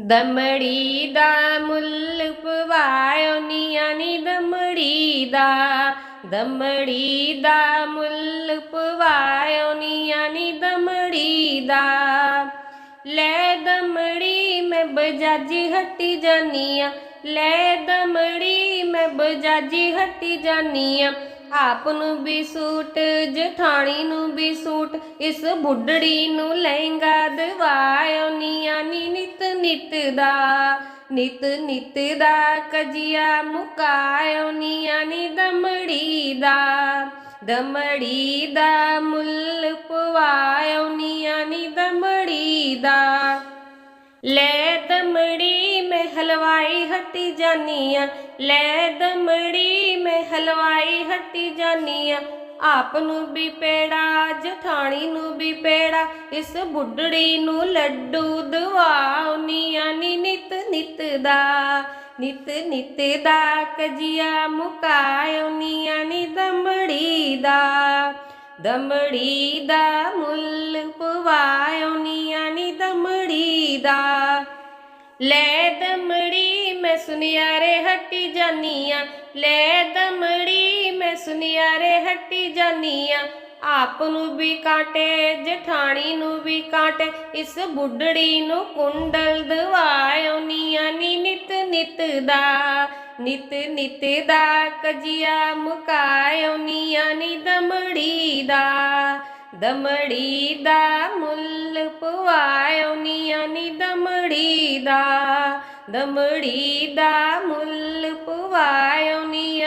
ਦਮੜੀ ਦਾ ਮੁੱਲ ਪਵਾਇਓ ਨੀਆਂ ਨੀ ਦਮੜੀ ਦਾ। ਦਮੜੀ ਦਾ ਮੁੱਲ ਪਵਾਇਓ ਨੀਆਂ ਨੀ ਦਮੜੀ ਦਾ। ਲੈ ਦਮੜੀ ਮੈਂ ਬਜਾਜੀ ਹਟੀ ਹੱਟੀ ਜਾਨੀਆਂ। ਲੈ ਦਮੜੀ ਮੈਂ ਬਜਾਜੀ ਹਟੀ ਹੱਟੀ ਜਾਨੀਆਂ। ਆਪ ਨੂੰ ਵੀ ਸੂਟ, ਜਠਾਣੀ ਨੂੰ ਵੀ ਸੂਟ, ਇਸ ਬੁੱਢੜੀ ਨੂੰ ਲਹਿੰਗਾ ਦਵਾਇਓ ਨਿਤ ਦਾ, ਨਿਤ ਨਿਤ ਦਾ, ਕਜੀਆ ਮੁਕਾਇਓ ਨੀਆਂ ਨੀ ਦਮੜੀ ਦਾ। ਦਮੜੀ ਦਾ ਮੁੱਲ ਪਵਾਇਓ ਨੀਆਂ ਨੀ ਦਮੜੀ ਦਾ। ਲੈ ਦਮੜੀ ਮੈਂ ਹਲਵਾਈ ਹੱਟੀ ਜਾਨੀਆਂ, ਲੈ ਦਮੜੀ ਮੈਂ ਹਲਵਾਈ ਹੱਟੀ ਜਾਨੀਆਂ। ਆਪ ਨੂੰ ਵੀ ਪੇੜਾ, ਜਠਾਣੀ ਨੂੰ ਵੀ ਪੇੜਾ, ਇਸ ਬੁੱਢੜੀ ਨੂੰ ਲੱਡੂ ਦਵਾਉਨੀਆਂ ਨੀ ਨਿਤ ਨਿਤ ਦਾ, ਨਿਤ ਨਿਤ ਦਾ ਕਜੀਆ ਮੁਕਾਇਓਨੀਆਂ ਨੀ ਦਮੜੀ ਦਾ ਦਮੜੀ ਦਾ ਮੁੱਲ ਪਵਾਇਓਨੀਆਂ ਨੀ ਦਮੜੀ ਦਾ, ਲੈ ਦਮੜੀ ਸੁਨਿਆਰੇ ਹੱਟੀ ਜਾਨੀਆਂ, ਲੈ ਦਮੜੀ ਮੈਂ ਸੁਨਿਆਰੇ ਹੱਟੀ ਜਾਨੀਆਂ। ਆਪ ਨੂੰ ਵੀ ਕਾਟੇ, ਜਠਾਣੀ ਨੂੰ ਵੀ ਕਾਟੇ, ਇਸ ਬੁੱਢੜੀ ਨੂੰ ਕੁੰਡਲ ਦਵਾਇਓ ਨੀਆਂ। ਨੀ ਨਿਤ ਨਿਤ ਦਾ, ਨਿਤ ਨਿਤ ਦਾ ਕਜੀਆ ਮੁਕਾਇਓ ਨੀਆਂ। ਨੀ ਦਮੜੀ ਦਾ ਦਮੜੀ ਦਾ ਮੁੱਲ ਪਵਾਇਓ ਨੀਆਂ। ਨੀ ਦਮੜੀ ਦਾ ਦਮੜੀ ਦਾ ਮੁੱਲ ਪਵਾਇਓ ਨੀਆਂ ਨੀ ਦਮੜੀ ਦਾ